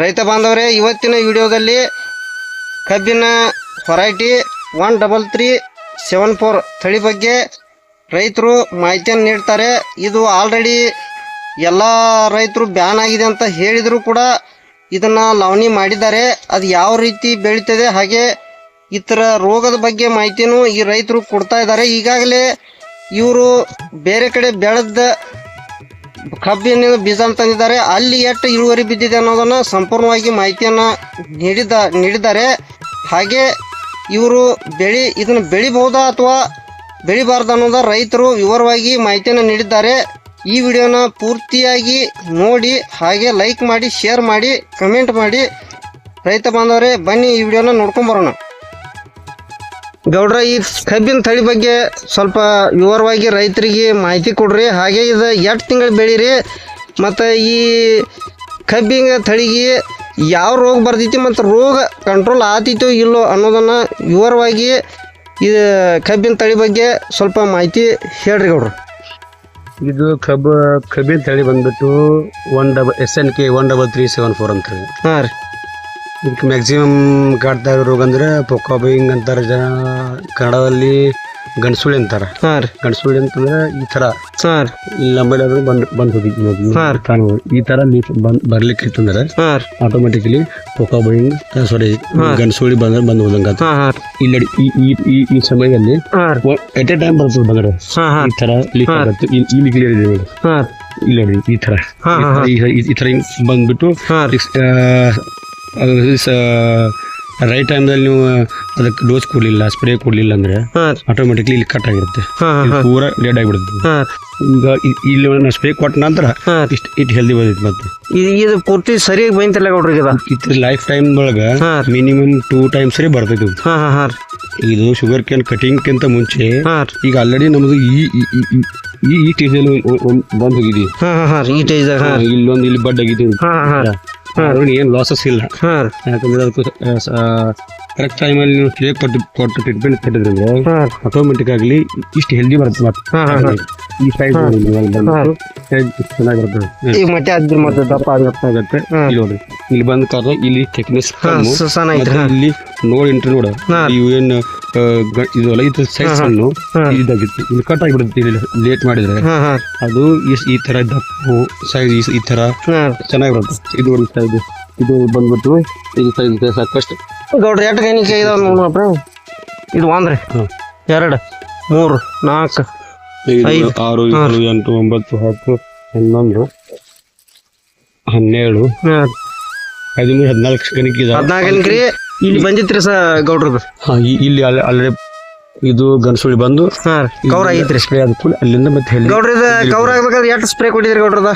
ರೈತ ಬಾಂಧವರೇ, ಇವತ್ತಿನ ವಿಡಿಯೋದಲ್ಲಿ ಕಬ್ಬಿನ variety one double three seven four ತಳಿ ಬಗ್ಗೆ ರೈತರು ಮಾಹಿತಿಯನ್ನು ನೀಡ್ತಾರೆ. ಇದು ಆಲ್ರೆಡಿ ಎಲ್ಲ ರೈತರು ಬ್ಯಾನ್ ಆಗಿದೆ ಅಂತ ಹೇಳಿದರೂ ಕೂಡ ಇದನ್ನು ಲವಣಿ ಮಾಡಿದ್ದಾರೆ. ಅದು ಯಾವ ರೀತಿ ಬೆಳೀತದೆ ಹಾಗೆ ಇತರ ರೋಗದ ಬಗ್ಗೆ ಮಾಹಿತಿನೂ ಈ ರೈತರು ಕೊಡ್ತಾ ಇದ್ದಾರೆ. ಈಗಾಗಲೇ ಇವರು ಬೇರೆ ಕಡೆ ಬೆಳೆದ ಕಬ್ಬಿನ ಬೀಜ ತಂದಿದ್ದಾರೆ ಅಲ್ಲಿ ಎಷ್ಟು ಇಳುವರಿ ಬಿದ್ದಿದೆ ಅನ್ನೋದನ್ನ ಸಂಪೂರ್ಣವಾಗಿ ಮಾಹಿತಿಯನ್ನು ನೀಡಿದ, ನೀಡಿದ್ದಾರೆ. ಹಾಗೆ ಇವರು ಬೆಳಿ, ಇದನ್ನು ಬೆಳಿಬಹುದಾ ಅಥವಾ ಬೆಳಿಬಾರ್ದು ಅನ್ನೋದ ರೈತರು ವಿವರವಾಗಿ ಮಾಹಿತಿಯನ್ನು ನೀಡಿದ್ದಾರೆ. ಈ ವಿಡಿಯೋನ ಪೂರ್ತಿಯಾಗಿ ನೋಡಿ, ಹಾಗೆ ಲೈಕ್ ಮಾಡಿ ಶೇರ್ ಮಾಡಿ ಕಮೆಂಟ್ ಮಾಡಿ. ರೈತ ಬಾಂಧವರೇ, ಬನ್ನಿ ಈ ವಿಡಿಯೋನ ನೋಡ್ಕೊಂಡ್ ಬರೋಣ. ಗೌಡ್ರ ಈ ಕಬ್ಬಿನ ತಳಿ ಬಗ್ಗೆ ಸ್ವಲ್ಪ ವಿವರವಾಗಿ ರೈತರಿಗೆ ಮಾಹಿತಿ ಕೊಡ್ರಿ. ಹಾಗೆ ಇದು ಎಷ್ಟು ತಿಂಗಳು ಬೆಳೀರಿ? ಮತ್ತು ಈ ಕಬ್ಬಿನ ತಳಿಗೆ ಯಾವ ರೋಗ ಬರ್ತೈತಿ ಮತ್ತು ರೋಗ ಕಂಟ್ರೋಲ್ ಆತೈತೋ ಇಲ್ಲೋ ಅನ್ನೋದನ್ನು ವಿವರವಾಗಿ ಇದು ಕಬ್ಬಿನ ತಳಿ ಬಗ್ಗೆ ಸ್ವಲ್ಪ ಮಾಹಿತಿ ಹೇಳ್ರಿ ಗೌಡ್ರು. ಇದು ಕಬ್ಬು ಕಬ್ಬಿನ ತಳಿ ಬಂದ್ಬಿಟ್ಟು one double S N K one double three seven four ಅಂತ ಹೇಳಿ ಹಾಂ ರೀ. ಇದಕ್ಕೆ ಮ್ಯಾಕ್ಸಿಮಮ್ ಕಾಡ್ತಾ ಇರೋ ರೋಗ ಅಂದ್ರೆ ಪೊಕ್ಕಾಬಿಂಗ್ ಅಂತಾರೆ ಜನ. ಕನ್ನಡದಲ್ಲಿ ಗಣಸುಳಿ ಅಂತಾರ. ಹಾಂ ರೀ. ಗಣಸುಳಿ ಅಂತಂದ್ರೆ ಈ ತರ ಹಾಂ ಇಲ್ಲಿ ನಮ್ಮಲ್ಲಿ ಅದು ಬಂದು ಬಂದು ಹೋಗಿದ್ದು ನೋಡಿ ಹಾಂ. ತಾನು ಈ ತರ ಲೀಫ್ ಬಂದು ಬರ್ಲಿಕ್ಕೆ ಇತ್ತಂದ್ರೆ ಹಾಂ ಆಟೋಮೆಟಿಕಲಿ ಪೊಕ್ಕಾಬಿಂಗ್ ಸಾರಿ ಗಣಸುಳಿ ಬಂದ್ರೆ ಬಂದು ಹೋದಂಗ ಹಾಂ ಹಾಂ ರೀ. ಇಲ್ಲಿ ಈ ಈ ಸಮಯದಲ್ಲಿ ಎಟ್ ಎ ಟೈಮ್ ಬರ್ತದೆ ಬಂದ್ರೆ. ಈ ಥರ ಲೀಕ್ ಆಗುತ್ತೆ. ಇಲ್ಲಿ ಕ್ಲಿಯರ್ ಇದೆ ಹಾಂ. ಇಲ್ಲ ಈ ತರ. ಈ ತರ ಥರ ಹಿಂಗ್ ಬಂದ್ಬಿಟ್ಟು ರೈಟ್ ಟೈಮ್ದಲ್ಲಿ ನೀವು ಅದಕ್ಕೆ ಡೋಸ್ ಕೊಡಲಿಲ್ಲ ಸ್ಪ್ರೇ ಕೊಡಲಿಲ್ಲ ಅಂದ್ರೆ ಆಟೋಮೆಟಿಕ್ಲಿ ಇಲ್ಲಿ ಕಟ್ ಆಗಿರುತ್ತೆ. ಪೂರ ಡೆಡ್ ಆಗಿಬಿಡುತ್ತೆ. ಈಗ ಇಲ್ಲಿ ನಾವು ಸ್ಪ್ರೇ ಕೊಟ್ಟ ನಂತರ ಇಷ್ಟು ಇಟ್ ಹೆಲ್ದಿ ಬಂದೈತೆ ಮತ್ತೆ. ಇದು ಪೂರ್ತಿ ಸರಿಯಾಗಿ ಬೈಂತಿಲ್ಲ ಗೌಡ್ರಿಗೆ ಇದು? ಲೈಫ್ ಟೈಮ್ ಒಳಗೆ ಮಿನಿಮಮ್ ಟೂ ಟೈಮ್ಸ್ ರೀ ಬರ್ತೈತಿ ಇದು. ಹಾಂ ಹಾಂ ಹಾಂ. ರೀ ಇದು ಶುಗರ್ ಕ್ಯಾನ್ ಕಟಿಂಗ್ಕಿಂತ ಮುಂಚೆ ಹಾಂ. ಈಗ ಆಲ್ರೆಡಿ ನಮ್ದು ಈ ಈ- ಸ್ಟೇಜಲ್ಲಿ ಬಂದು ಹೋಗಿದ್ದೀವಿ ಇಲ್ಲೊಂದು ಇಲ್ಲಿ ಬಡ್ ಆಗಿದ್ದೀವಿ ಹಾಂ. ಏನು ಲಾಸಸ್ ಇಲ್ಲ. ಹಾಂ. ಯಾಕಂದ್ರೆ ಅದಕ್ಕೆ ಕರೆಕ್ಟ್ ಟೈಮಲ್ಲಿ ನೀವು ಹೇಗೆ ಕೊಟ್ಟು ಕೊಟ್ಟು ಟ್ರೀಟ್ಮೆಂಟ್ ಕೊಟ್ಟಿದ್ರೆ ಹಾಂ. ಆಟೋಮೆಟಿಕ್ ಆಗಲಿ ಇಷ್ಟು ಹೆಲ್ದಿ ಬರುತ್ತೆ ಮತ್ತೆ ಈ ಸೈಡ್ ಚೆನ್ನಾಗಿ ಬರ್ತದೆ ಈಗ ಮತ್ತೆ ಅದ್ರ ಮತ್ತೆ ದಪ್ಪ ಆಗತ್ತೆ. ಆಗುತ್ತೆ ನೋಡಿ ಇಲ್ಲಿ ಬಂದ ಕಾರಣ ಇಲ್ಲಿ ಥಿಕ್ನೆಸ್ ಇಲ್ಲಿ ನೋಡಿ ಇಂಟ್ರಿ ನೋಡ. ಹಾಂ. ಇದು ಇದು ಸೈಜ್ ಅನ್ನು ಇದಾಗಿತ್ತು. ಇಲ್ಲಿ ಕಟ್ ಆಗಿಬಿಡುತ್ತೆ ಇಲ್ಲಿ ಲೇಟ್ ಮಾಡಿದ್ರೆ. ಹಾಂ ಹಾಂ. ಅದು ಈ- ತರ ದಪ್ಪು ಸೈಜ್ ಈ ತರ ಚೆನ್ನಾಗಿ ಬರುತ್ತೆ ಇದು ಒಂದು ಸೈಜ್ ಇದು ಬಂದ್ಬಿಟ್ಟು ಇದು ಸೈಜ್ ಸಾಕಷ್ಟು. ಗೌಡ್ರಿ ಎಷ್ಟು ಇದಾವ ನೋಡ್ರಪ್ಪ ಇದು ಒಂದ್ರಿ. ಹಾಂ. ಎರಡು ಮೂರು ನಾಲ್ಕು ಐದು. ಆರು ಏಳು ಎಂಟು ಒಂಬತ್ತು ಹತ್ತು ಹನ್ನೊಂದು ಹನ್ನೆರಡು ಹದಿಮೂರು ಹದಿನಾಲ್ಕು ಗಣಿಕೆ ಹದಿನಾಲ್ಕು ಗಣಿಕೆ ಇಲ್ಲಿ ಬಂದಿತ್ರಿ ಸ ಗೌಡ್ರ ಹಾ, ಇಲ್ಲಿ ಆಲ್ರೆಡಿ ಇದು ಗನ್ಸುಳಿ ಬಂದು ಹಾಂ ಕವರ್ ಆಗೈತ್ರಿ. ಸ್ಪ್ರೇ ಆದ ಕೂಡ ಅಲ್ಲಿಂದ ಮತ್ತೆ ಹೇಳಿ. ಗೌಡ್ರಿ ಇದು ಕವರ್ ಆಗ್ಬೇಕಾದ್ರೆ ಎಷ್ಟು ಸ್ಪ್ರೇ ಕೊಟ್ಟಿದ್ರಿ ಗೌಡ್ರದ?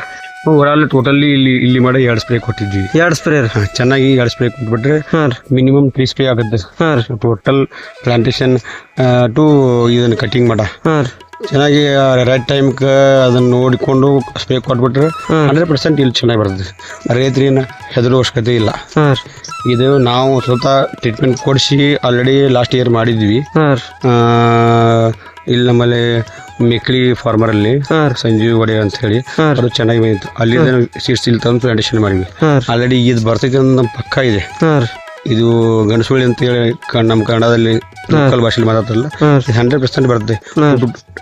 ಓವರಾಲ್ ಟೋಟಲಿ ಇಲ್ಲಿ ಇಲ್ಲಿ ಮಾಡಿ ಎರಡು ಸ್ಪ್ರೇ ಕೊಟ್ಟಿದ್ವಿ. ಎರಡು ಸ್ಪ್ರೇ ರೀ. ಚೆನ್ನಾಗಿ ಎರಡು ಸ್ಪ್ರೇ ಕೊಟ್ಬಿಟ್ರೆ ಮಿನಿಮಮ್ ತ್ರೀ ಸ್ಪ್ರೇ ಆಗುತ್ತೆ. ಹಾಂ ಟೋಟಲ್ ಪ್ಲಾಂಟೇಶನ್ ಟು ಇದನ್ನು ಕಟಿಂಗ್ ಮಾಡ. ಹಾಂ ಚೆನ್ನಾಗಿ ರೈಟ್ ಟೈಮ್ಗೆ ಅದನ್ನು ನೋಡಿಕೊಂಡು ಸ್ಪ್ರೇ ಕೊಟ್ಬಿಟ್ರೆ. ಹಂಡ್ರೆಡ್ ಪರ್ಸೆಂಟ್ ಇಲ್ಲಿ ಚೆನ್ನಾಗಿ ಬರ್ತದೆ. ರೈತರಿನ ಹೆದರೋ ಅವಶ್ಯಕತೆ ಇಲ್ಲ ಇದು ನಾವು ಸ್ವತಃ ಟ್ರೀಟ್ಮೆಂಟ್ ಕೊಡಿಸಿ ಆಲ್ರೆಡಿ ಲಾಸ್ಟ್ ಇಯರ್ ಮಾಡಿದ್ವಿ. ಇಲ್ಲಿ ನಮ್ಮಲ್ಲಿ ಮೆಕ್ಲಿ ಫಾರ್ಮರ್ ಅಲ್ಲಿ ಸಂಜೀವ್ ಒಡೆ ಅಂತ ಹೇಳಿ ಅದು ಚೆನ್ನಾಗಿ ಬಂದಿತ್ತು. ಅಲ್ಲಿ ಸೀಡ್ಸ್ ಇಲ್ಲಿ ತಂದು ಪ್ಲಾಂಟೇಶನ್ ಮಾಡಿದ್ವಿ. ಆಲ್ರೆಡಿ ಇದು ಬರ್ತೈತೆ ಅಂತ ನಮ್ಮ ಪಕ್ಕ ಇದೆ. ಇದು ಗಣಸುಳಿ ಅಂತ ಹೇಳಿ ನಮ್ಮ ಕನ್ನಡದಲ್ಲಿ ಲೋಕಲ್ ಭಾಷೆಯಲ್ಲಿ ಮಾತಾಡ್ತಾರಲ್ಲ ರೀ ಹಂಡ್ರೆಡ್ ಪರ್ಸೆಂಟ್ ಬರುತ್ತೆ.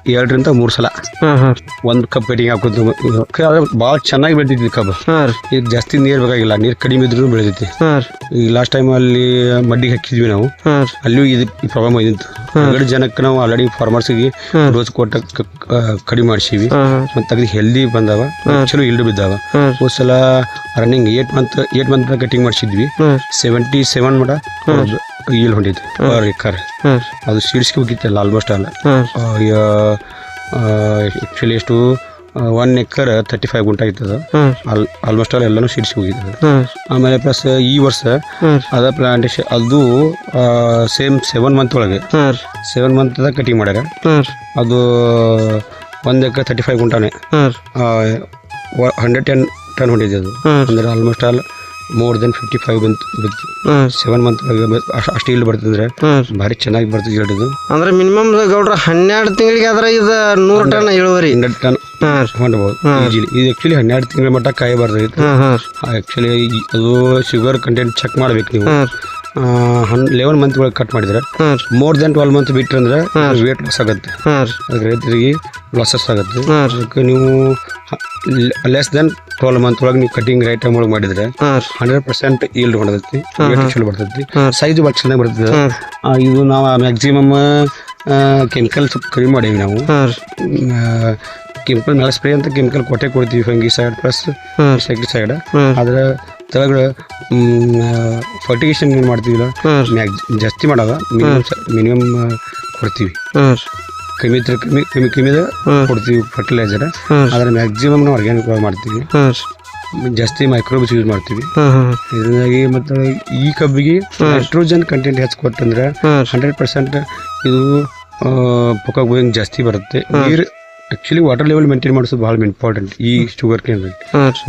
ಎರಡರಿಂದ ಮೂರು ಸಲ. ಹಾಂ ಹಾಂ. ಒಂದು ಕಪ್ ಕಟಿಂಗ್ ಹಾಕೋದು. ಭಾಳ ಚೆನ್ನಾಗಿ ಬೆಳೆದಿದ್ವಿ ಕಬ್ಬು ಹಾಂ. ರೀ ಈಗ ಜಾಸ್ತಿ ನೀರು ಬೇಕಾಗಿಲ್ಲ ನೀರು ಕಡಿಮೆ ಇದ್ರೂ ಬೆಳೆದೈತಿ ಹಾಂ. ರೀ ಈಗ ಲಾಸ್ಟ್ ಟೈಮ್ ಅಲ್ಲಿ ಮಡ್ಡಿಗೆ ಹಾಕಿದ್ವಿ ನಾವು. ಹಾಂ. ರೀ ಅಲ್ಲಿಯೂ ಇದು ಪ್ರಾಬ್ಲಮ್ ಆಗಿತ್ತು ಎರಡು ಜನಕ್ಕೆ ನಾವು ಆಲ್ರೆಡಿ ಫಾರ್ಮರ್ಸಿಗೆ. ಡೋಸ್ ಕೊಟ್ಟ ಕ- ಕಡಿಮೆ ಮಾಡಿಸಿವಿ. ಹಾಂ ಹಾಂ. ಮತ್ತು ಅಗದಿ ಹೆಲ್ದಿ ಬಂದಾವ ಚಲೋ ಇಲ್ಡು ಬಿದ್ದಾವ. ಹಾಂ. ಹೋದ ಸಲ running eight month eight month cutting ಮಾಡಿಸಿದ್ವಿ. ಹಾಂ. ಸೆವೆಂಟಿ ಸೆವೆನ್ ಮಟ ಇಲ್ಲಿ ಹೊಂಟಿತ್ತು ಕಾರ್ ಅದು ಸೀಡ್ಸ್ಗೆ ಹೋಗಿತ್ತಲ್ಲ ಆಲ್ಮೋಸ್ಟ್ ಅಲ್ಲ ಆಕ್ಚುಲಿ ಆ್ಯಕ್ಚುಲಿ ಎಷ್ಟು one acre thirty five gunta all almost all ಎಲ್ಲಾನು ಸೀಡ್ಸ್ ಹೋಗಿದ್ದು ಆಮೇಲೆ ಪ್ಲಸ್ ಈ ವರ್ಷ ಅದ ಪ್ಲಾಂಟೇಶನ್ ಅದು ಸೇಮ್ ಸೆವೆನ್ ಮಂತ್ ಒಳಗೆ. ಸೆವೆನ್ ಮಂತ್ ಕಟಿಂಗ್ ಮಾಡ್ಯಾರ. ಅದು ಒಂದ್ ಎಕರ್ ತರ್ಟಿ ಫೈವ್ ಗುಂಟಾನೆ ಹಂಡ್ರೆಡ್ ಟೆನ್ ಟನ್ ಹೊಂಟಿದ್ದು ಅದು. ಅಂದ್ರೆ almost all more than fifty five ಬಂತು ಬಿತ್ತು ಸೆವೆನ್ ಮಂತ್ ಅಷ್ಟು ಇಲ್ಲಿ ಬರ್ತಿದ್ರೆ ಭಾರಿ ಚೆನ್ನಾಗಿ ಬರ್ತದೆ ಹೇಳಿದ್ರು ಅಂದ್ರೆ ಮಿನಿಮಮ್ ಗೌಡ್ರ ಹನ್ನೆರಡು ತಿಂಗಳಿಗೆ ಆದ್ರೆ ಇದು ನೂರು ಟನ್ ಇಳುವರಿ. ಹಂಡ್ರೆಡ್ ಟನ್ ಹಾಂ. ಹೊಂಡ್ಬೋದು ಈಜಿಲಿ ಇದು ಆ್ಯಕ್ಚುಲಿ ಹನ್ನೆರಡು ತಿಂಗಳ ಮಟ್ಟ ಕಾಯಿ ಬರ್ತೈತೆ ಹಾಂ ಹಾಂ. ಆ್ಯಕ್ಚುಲಿ ಅದು ಶುಗರ್ ಕಂಟೆಂಟ್ ಚೆಕ್ ಮಾಡ್ಬೇಕು ನೀವು. ಹಾಂ. ಹನ್ ಲೆವೆನ್ ಮಂತ್ ಒಳಗೆ ಕಟ್ ಮಾಡಿದ್ರೆ ಹಾಂ. ಮೋರ್ ದೆನ್ ಟ್ವೆಲ್ ಮಂತ್ ಬಿಟ್ರೆ ಅಂದ್ರೆ ವೇಟ್ ಲಾಸ್ ಆಗುತ್ತೆ. ಹಾಂ. ಅದಕ್ಕೆ ರೈತರಿಗೆ ಲಾಸಸ್ ಆಗುತ್ತೆ. ಹಾಂ. ಅದಕ್ಕೆ ನೀವು ಲೆಸ್ ದೆನ್ ಟ್ವೆಲ್ ಮಂತ್ ಒಳಗೆ ನೀವು ಕಟಿಂಗ್ ರೈಟ್ ಟೈಮ್ ಒಳಗೆ ಮಾಡಿದ್ರೆ ಹಂಡ್ರೆಡ್ ಪರ್ಸೆಂಟ್ ಈಲ್ಡ್ ಬರ್ತೈತಿ. ಚಲೋ ಬರ್ತೈತಿ ಸೈಜ್ ಭಾಳ ಚೆನ್ನಾಗಿ ಬರ್ತದೆ ಇದು ನಾವು ಮ್ಯಾಕ್ಸಿಮಮ್ ಕೆಮಿಕಲ್ ಸ್ವಲ್ಪ ಕಡಿಮೆ ಮಾಡೀವಿ ನಾವು. ಕೆಮಿಕಲ್ ಮೇಲೆ ಸ್ಪ್ರೇ ಅಂತ ಕೆಮಿಕಲ್ ಕೊಟ್ಟೆ ಕೊಡ್ತೀವಿ ಫಂಗಿ ಸೈಡ್ ಪ್ಲಸ್ ಸೈಡ್ ಆದ್ರೆ ತೆಳಗಡೆ ಫರ್ಟಿಗೇಷನ್ ಏನು ಮಾಡ್ತೀವಿ ಹಾಂ ಮ್ಯಾಗ್ ಜಾಸ್ತಿ ಮಾಡೋದ ಮಿನಿಮಮ್ ಮಿನಿಮಮ್ ಕೊಡ್ತೀವಿ. ಕಮ್ಮಿ ಇದ್ರೆ ಕಮ್ಮಿ ಕಮ್ಮಿ ಕಮ್ಮಿದ ಕೊಡ್ತೀವಿ ಫರ್ಟಿಲೈಸರ್ ಹಾಂ. ಆದ್ರೆ ಮ್ಯಾಕ್ಸಿಮಮ್ ನಾವು ಆರ್ಗ್ಯಾನಿಕ್ ಮಾಡ್ತೀವಿ. ಹಾಂ. ಜಾಸ್ತಿ ಮೈಕ್ರೋಬ್ಸ್ ಯೂಸ್ ಮಾಡ್ತೀವಿ. ಇದರಿಂದಾಗಿ ಮತ್ತು ಈ ಕಬ್ಬಿಗೆ ನೈಟ್ರೋಜನ್ ಕಂಟೆಂಟ್ ಹೆಚ್ಚು ಕೊಟ್ಟಂದ್ರೆ ಹಂಡ್ರೆಡ್ ಪರ್ಸೆಂಟ್ ಇದು ಪಕ್ಕ ಗೋಯಿಂಗ್ ಜಾಸ್ತಿ ಬರುತ್ತೆ. ನೀರು ಆ್ಯಕ್ಚುಲಿ ವಾಟರ್ ಲೆವೆಲ್ ಮೇಂಟೈನ್ ಮಾಡಿಸೋದು ಬಹಳ ಇಂಪಾರ್ಟೆಂಟ್ ಈ sugar cane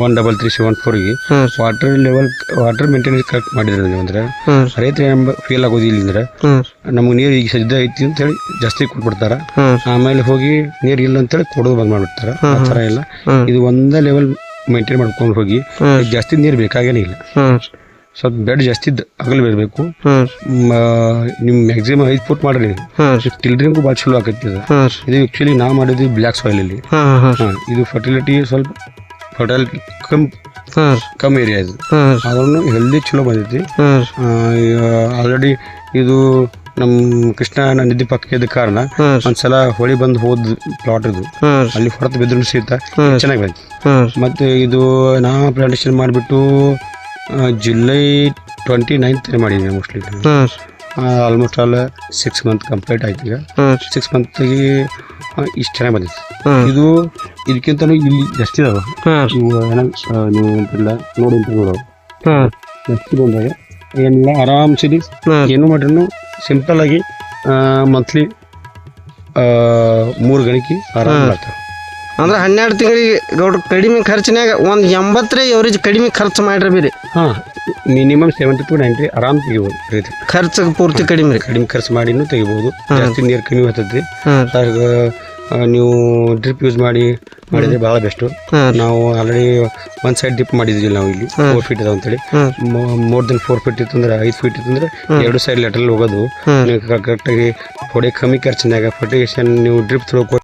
one double three seven ಫೋರ್ಗೆ water level water maintenance correct ಮಾಡಿದ್ರೆ ಅಂದ್ರೆ. ರೈತರ ಫೇಲ್ ಆಗೋದು ಫೇಲ್ ಆಗೋದಿಲ್ಲ ಅಂದ್ರೆ. ನಮ್ಗೆ ನೀರು ಈಗ ಸದ್ಯ ಐತಿ ಅಂತ ಹೇಳಿ ಜಾಸ್ತಿ ಕೊಟ್ಬಿಡ್ತಾರೆ. ಆಮೇಲೆ ಹೋಗಿ ನೀರು ಇಲ್ಲ ಅಂತ ಹೇಳಿ ಕೊಡೋದು ಬಂದ್ ಮಾಡ್ಬಿಡ್ತಾರ. ಆ ಥರ ಇಲ್ಲ ಇದು ಒಂದೇ ಲೆವೆಲ್ ಮೇಂಟೈನ್ ಮಾಡ್ಕೊಂಡು ಹೋಗಿ ಜಾಸ್ತಿ ನೀರು ಬೇಕಾಗೇನೇ ಇಲ್ಲ. ಹಾಂ ಸ್ವಲ್ಪ ಬೆಡ್ ಜಾಸ್ತಿ ಇದ್ದ ಅಗಲ ಬರಬೇಕು. ಹಾಂ. ನಿಮ್ಮ ಮ್ಯಾಕ್ಸಿಮಮ್ ಐದ್ ಫುಟ್ ಮಾಡ್ರಿ. ಟಿಲ್ಡ್ರಿಂಗು ಭಾಳ ಚಲೋ ಆಕೈತಿ ಇದು. ಇದು ಆ್ಯಕ್ಚುಲಿ ನಾ ಮಾಡಿದ್ವಿ ಬ್ಲ್ಯಾಕ್ ಸಾಯಿಲ್ ಅಲ್ಲಿ. ಹಾಂ ಇದು ಫರ್ಟಿಲಿಟಿ ಸ್ವಲ್ಪ ಫರ್ಟಿಲಿಟಿ ಕಮ್ ಕಮ್ ಏರಿಯಾ ಇದು. ಹಾಂ. ಆದ್ರೂ ಹೆಲ್ದಿ ಚಲೋ ಬಂದೈತಿ. ಹಾಂ. ಆಲ್ರೆಡಿ ಇದು ನಮ್ಮ ಕೃಷ್ಣ ನದಿ ಪಕ್ಕ ಇದ್ದ ಕಾರಣ ಒಂದ್ಸಲ ಹೊಳಿ ಬಂದು ಹೋದ್ ಪ್ಲಾಟ್ ಇದು. ಅಲ್ಲಿ ಹೊರತು ಬಿದ್ರು ಸಹಿತ ಚೆನ್ನಾಗಿ ಬಂತು. ಮತ್ತೆ ಮತ್ತು ಇದು ನಾ ಪ್ಲಾಂಟೇಶನ್ ಮಾಡಿಬಿಟ್ಟು ಜುಲೈ ಟ್ವೆಂಟಿ ನೈನ್ತ್ ಮಾಡಿದ್ವಿ ಮೋಸ್ಟ್ಲಿ ಹಾಂ. Almost all six month complete ಆಯ್ತು ಈಗ. ಸಿಕ್ಸ್ ಮಂತಿಗೆ ಇಷ್ಟು ಚೆನ್ನಾಗಿ ಬಂದಿತ್ತು. ಇದು ಇದಕ್ಕಿಂತಲೂ ಇಲ್ಲಿ ಜಾಸ್ತಿ ಇದಾವೆ. ನೀವು ನೀವು ಅಂತಿಲ್ಲ ನೋಡಿ ಅಂತ ನೋಡೋ ಹಾಂ. ಜಾಸ್ತಿ ಬಂದಾಗ. ಎಲ್ಲ ಆರಾಮ್ಸಿರಿ ಹಾಂ. ಏನು ಮಾಡ್ರೂ ಸಿಂಪಲ್ ಆಗಿ ಮಂತ್ಲಿ ಮೂರು ಗಣಿಕೆ ಆರಾಮ ಮಾಡ್ತಾರೆ. ಅಂದ್ರೆ ಹನ್ನೆರಡು ತಿಂಗಳಿಗೆ ಗೌಡ್ರ ಕಡಿಮೆ ಖರ್ಚಿನಾಗ ಒಂದು ಎಂಬತ್ತರ ಎವರೇಜ್ ಕಡಿಮೆ ಖರ್ಚು ಮಾಡ್ರಿ ಬೀರಿ ಹಾಂ ಮಿನಿಮಮ್ ಸೆವೆಂಟಿ ಟು ನೈಂಟಿ ಆರಾಮ್ ತೆಗಿಬೋದು ರೀತಿ ಖರ್ಚು ಪೂರ್ತಿ ಕಡಿಮೆ ರೀ. ಕಡಿಮೆ ಖರ್ಚು ಮಾಡಿನೂ ತೆಗಿಬೋದು. ಜಾಸ್ತಿ ನೀರು ಕಡಿಮೆ ಬರ್ತೈತಿ ಹಾಂ ಅದ್ರಾಗ, ಆ, ನೀವು ಡ್ರಿಪ್ ಯೂಸ್ ಮಾಡಿ ಮಾಡಿದ್ರೆ ಬಹಳ ಬೆಸ್ಟು ನಾವು ಆಲ್ರೆಡಿ ಒಂದು ಸೈಡ್ ಡಿಪ್ ಮಾಡಿದ್ವಿ ನಾವು ಇಲ್ಲಿ. ಫೋರ್ ಫೀಟ್ ಅದಾವ ಅಂತೇಳಿ. ಮೋರ್ ದನ್ ಫೋರ್ ಫೀಟ್ ಇತ್ತಂದ್ರೆ ಐದು ಫೀಟ್ ಇತ್ತಂದ್ರೆ ಎರಡು ಸೈಡ್ ಲೆಟರ್ ಹೋಗೋದು. ಕರೆಕ್ಟ್ ಆಗಿ ಕರೆಕ್ಟಾಗಿ ಹೊಡೆ ಕಮ್ಮಿ ಖರ್ಚಿನಾಗ ಫರ್ಟಿಗೇಷನ್ ನೀವು ಡ್ರಿಪ್ ಥ್ರೋ